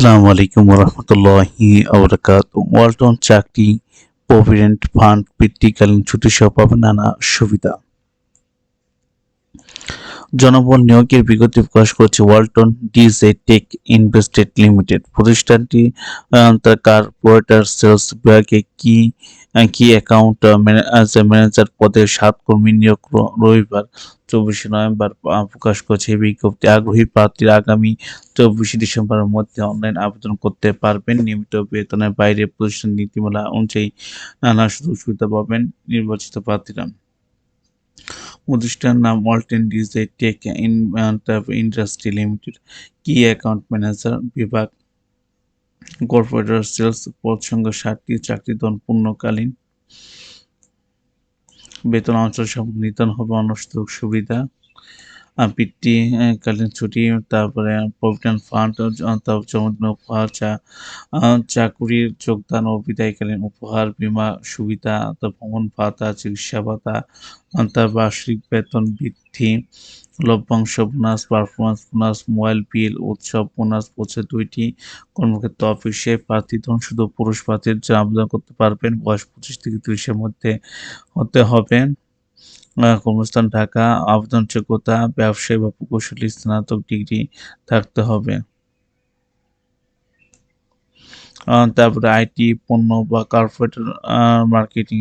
আসসালামু আলাইকুম রহমতুল্লাহি আবরাকাত ওয়ালটন চাকরি প্রভিডেন্ট ফান্ড পিতৃকালীন ছুটি সহ পাবেন নানা সুবিধা। জনবল নিয়োগের বিজ্ঞপ্তি প্রকাশ করেছে Walton digi tech invested limited. প্রতিষ্ঠানটি তার কার্পোরেটর সেলস বিভাগে কি কি অ্যাকাউন্ট ম্যানেজার পদে সাত কর্মী নিয়োগ রবিবার, চব্বিশে নভেম্বর প্রকাশ করেছে। এই বিজ্ঞপ্তি আগ্রহী প্রার্থীরা আগামী চব্বিশে ডিসেম্বরের মধ্যে অনলাইন আবেদন করতে পারবেন। নিয়মিত বেতনের বাইরে প্রতিষ্ঠান নীতিমালা অনুযায়ী নানা সুযোগ সুবিধা পাবেন নির্বাচিত প্রার্থীরা। প্রতিষ্ঠান নাম Walton digi tech industry limited কি অ্যাকাউন্ট ম্যানেজার বিভাগ? কর্পোরেট সেলস পদ সংখ্যা ষাটটি, চাকরি দন পূর্ণকালীন। বেতন অঞ্চল সম্পর্কে নির্ধারণ হবে অন্য সুবিধা। আহ, বৃত্তি কালীন ছুটি তারপরে প্রভিডেন্ট ফান্ড তারপর উপহার চা চাকুরির যোগদান ও বিদায়কালীন উপহার বীমা সুবিধা ভ্রমণ ভাতা চিকিৎসা ভাতা তার বার্ষিক বেতন বৃদ্ধি লভ্যাংশ bonus performance bonus mobile bill উৎসব বোনাস পৌঁছে দুইটি কর্মক্ষেত্র অফিসে প্রার্থীগণ শুধু পুরুষ প্রার্থীর আবেদন করতে পারবেন। বয়স পঁচিশ থেকে তিরিশের মধ্যে হতে হবে। কর্মস্থান, ঢাকা, আবেদন যোগ্যতা, ব্যবসায়ী বা প্রকৌশলী, স্নাতক ডিগ্রি থাকতে হবে। তারপরে আইটি, পণ্য বা কর্পোরেট মার্কেটিং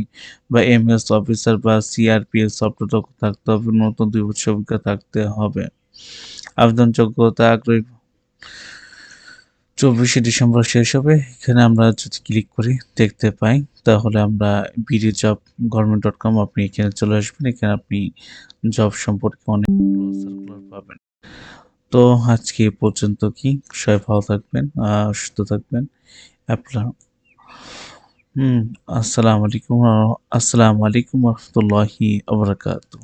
বা এমএস অফিসার বা সিআরপিএল সফটওয়্যার থাকতে হবে, নতুন দুই বছর অভিজ্ঞতা থাকতে হবে। আবেদন যোগ্যতা, আগ্রহী চব্বিশে ডিসেম্বর শেষ হবে। এখানে আমরা যদি ক্লিক করি, দেখতে পাই, তাহলে আমরা BD job government dot com আপনি এখানে চলে আসবেন। এখানে আপনি জব সম্পর্কে অনেক সার্কুলার পাবেন। তো আজকে পর্যন্ত কি? সবাই ভালো থাকবেন সুস্থ থাকবেন। আপনার হুম, আসসালামু আলাইকুম আসসালামু আলাইকুম রহমতুল্লাহি আবরাকাতু